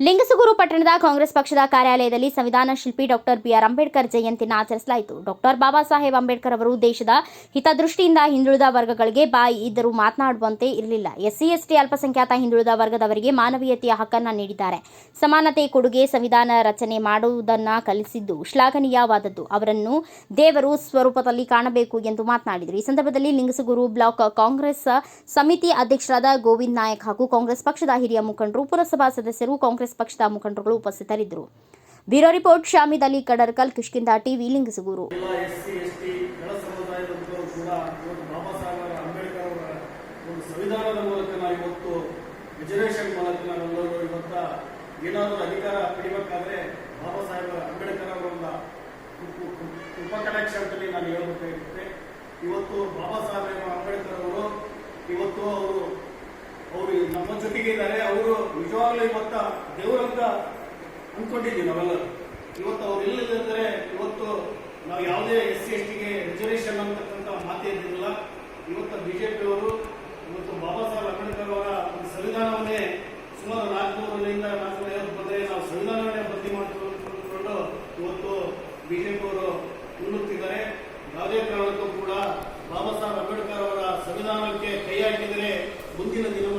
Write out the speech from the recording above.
ನಗರದ ಕಾಂಗ್ರೆಸ್ ಪಕ್ಷದ ಕಾರ್ಯಾಲಯದಲ್ಲಿ ಸಂವಿಧಾನ ಶಿಲ್ಪಿ ಡಾಕ್ಟರ್ ಬಿಆರ್ ಅಂಬೇಡ್ಕರ್ ಜಯಂತಿಯನ್ನು ಆಚರಿಸಲಾಯಿತು. ಡಾಕ್ಟರ್ ಬಾಬಾ ಸಾಹೇಬ್ ಅಂಬೇಡ್ಕರ್ ಅವರು ದೇಶದ ಹಿತದೃಷ್ಟಿಯಿಂದ ಹಿಂದುಳಿದ ವರ್ಗಗಳಿಗೆ ಬಾಯಿ ಇದ್ದರೂ ಮಾತನಾಡುವಂತೆ ಇರಲಿಲ್ಲ. ಎಸ್ಸಿ, ಎಸ್ಟಿ ಅಲ್ಪಸಂಖ್ಯಾತ ಹಿಂದುಳಿದ ವರ್ಗದವರಿಗೆ ಮಾನವೀಯತೆಯ ಹಕ್ಕನ್ನು ನೀಡಿದ್ದಾರೆ. ಸಮಾನತೆ ಕೊಡುಗೆ ಸಂವಿಧಾನ ರಚನೆ ಮಾಡುವುದನ್ನು ಕಲಿಸಿದ್ದು ಶ್ಲಾಘನೀಯವಾದದ್ದು. ಅವರನ್ನು ದೇವರು ಸ್ವರೂಪದಲ್ಲಿ ಕಾಣಬೇಕು ಎಂದು ಮಾತನಾಡಿದರು. ಈ ಸಂದರ್ಭದಲ್ಲಿ ಲಿಂಗಸಗೂರು ಬ್ಲಾಕ್ ಕಾಂಗ್ರೆಸ್ ಸಮಿತಿ ಅಧ್ಯಕ್ಷರಾದ ಗೋವಿಂದ್ ನಾಯಕ್ ಹಾಗೂ ಕಾಂಗ್ರೆಸ್ ಪಕ್ಷದ ಹಿರಿಯ ಮುಖಂಡರು, ಪುರಸಭಾ ಸದಸ್ಯರು, ಕಾಂಗ್ರೆಸ್ ಪಕ್ಷದ ಮುಖಂಡರುಗಳು ಉಪಸ್ಥಿತರಿದ್ದರು. Bureau report, Shamid Ali, Kadarkal Kishkinda TV, Lingasugur. ಸಂವಿಧಾನದ ಮೂಲಕ ನಾವು ಇವತ್ತು ರಿಸರ್ವೇಷನ್ ಮೂಲಕ ಇವತ್ತ ಏನಾದರೂ ಅಧಿಕಾರ ಪಡಿಬೇಕಾದ್ರೆ ಬಾಬಾ ಸಾಹೇಬ್ ಅಂಬೇಡ್ಕರ್ ಅವರ ಒಂದು ಉಪ- ಉಪ- ಉಪಕಟಾಕ್ಷ ಅಂತಲೇ ನಾನು ಹೇಳ್ಬೇಕಾಗಿರುತ್ತೆ. ಇವತ್ತು ಬಾಬಾ ಸಾಹೇಬ್ ಅಂಬೇಡ್ಕರ್ ಅವರು, ಇವತ್ತು ಅವರು ಅವರು ನಮ್ಮ ಜೊತೆಗೆ ಇದ್ದಾರೆ. ಅವರು ನಿಜವಾಗ್ಲೂ ಇವತ್ತ ದೇವರಂತ ಅಂದ್ಕೊಂಡಿದ್ದೀವಿ ನಾವೆಲ್ಲರೂ ಇವತ್ತು ಅವ್ರು ಇಲ್ಲದಿದ್ದರೆ ಇವತ್ತು ನಾವು ಯಾವುದೇ ಎಸ್ ಸಿ, ಎಸ್ ಟಿಗೆ ರಿಸರ್ವೇಷನ್ ಅಂತಕ್ಕಂಥ ಮಾತೇ ಇದ್ದಿರಲಿಲ್ಲ. ಇವತ್ತು ಬಿಜೆಪಿ ಅವರು, ಇವತ್ತು ಬಾಬಾ ಸಾಹೇಬ್ ಅಂಬೇಡ್ಕರ್ ಅವರ ಒಂದು ಸಂವಿಧಾನವನ್ನೇ ಸುಮಾರು ನಾಲ್ಕುನೂರರಿಂದ ನಾಲ್ಕುನೂರ ಐವತ್ತು ಬಂದರೆ ನಾವು ಸಂವಿಧಾನವನ್ನೇ ಬದಲಿ ಮಾಡಿಕೊಂಡು ಇವತ್ತು ಬಿಜೆಪಿ ಅವರು ಉಣ್ಣುತ್ತಿದ್ದಾರೆ ಯಾವುದೇ ಕಾರಣಕ್ಕೂ ಕೂಡ ಬಾಬಾ ಸಾಹೇಬ್ ಅಂಬೇಡ್ಕರ್ ಅವರ ಸಂವಿಧಾನಕ್ಕೆ ಕೈ ಹಾಕಿದರೆ ಮುಂದಿನ ದಿನಮಾನಗಳಲ್ಲಿ